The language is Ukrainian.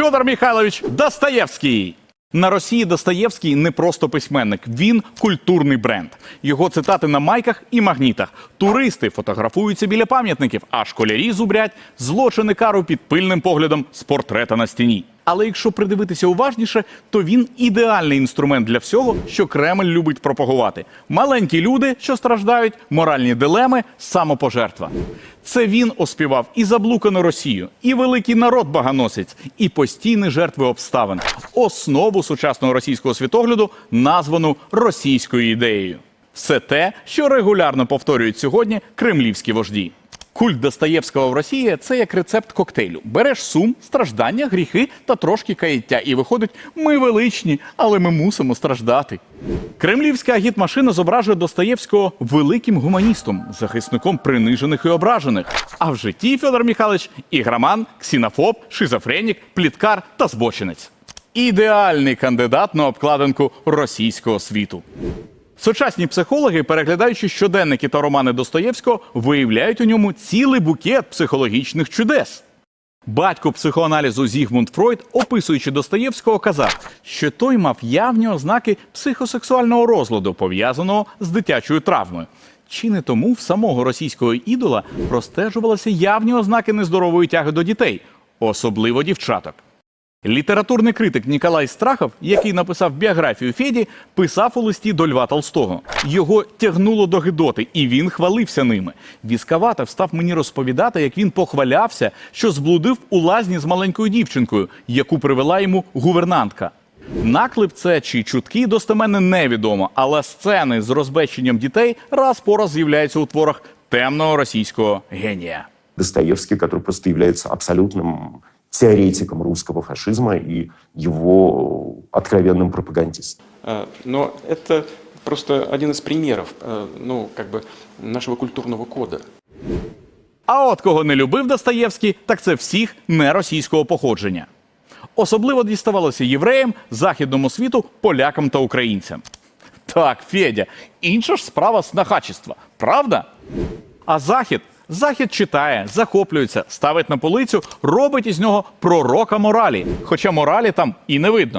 Федор Михайлович Достоєвський. На Росії Достоєвський не просто письменник, він культурний бренд. Його цитати на майках і магнітах. Туристи фотографуються біля пам'ятників, а школярі зубрять злочини кару під пильним поглядом з портрета на стіні. Але якщо придивитися уважніше, то він ідеальний інструмент для всього, що Кремль любить пропагувати: маленькі люди, що страждають, моральні дилеми, самопожертва. Це він оспівав і заблукану Росію, і великий народ баганосець, і постійні жертви обставин, основу сучасного російського світогляду, названу російською ідеєю. Все те, що регулярно повторюють сьогодні кремлівські вожді. Культ Достоєвського в Росії це як рецепт коктейлю. Береш сум, страждання, гріхи та трошки каяття. І виходить, ми величні, але ми мусимо страждати. Кремлівська агітмашина зображує Достоєвського великим гуманістом, захисником принижених і ображених. А в житті Федор Михайлович ігроман, ксінофоб, шизофренік, пліткар та збочинець. Ідеальний кандидат на обкладинку російського світу. Сучасні психологи, переглядаючи щоденники та романи Достоєвського, виявляють у ньому цілий букет психологічних чудес. Батько психоаналізу Зігмунд Фройд, описуючи Достоєвського, казав, що той мав явні ознаки психосексуального розладу, пов'язаного з дитячою травмою. Чи не тому в самого російського ідола простежувалися явні ознаки нездорової тяги до дітей, особливо дівчаток. Літературний критик Ніколай Страхов, який написав біографію Феді, писав у листі до Льва Толстого. Його тягнуло до гидоти, і він хвалився ними. Віскаватов став мені розповідати, як він похвалявся, що зблудив у лазні з маленькою дівчинкою, яку привела йому гувернантка. Наклеп це чи чутки достеменно невідомо, але сцени з розбещенням дітей раз по раз з'являються у творах темного російського генія. Достоевский, который просто является абсолютным теоретиком русского фашизма и его откровенным пропагандистом. Э, Но это просто один из примеров, э, ну, как бы нашего культурного кода. А от кого не любив Достоєвський, так це всіх неросійського походження. Особливо діставалося євреям, західному світу, полякам та українцям. Так, Федя, інша ж справа снахачества, правда? А захід захід читає, захоплюється, ставить на полицю, робить із нього пророка моралі. Хоча моралі там і не видно.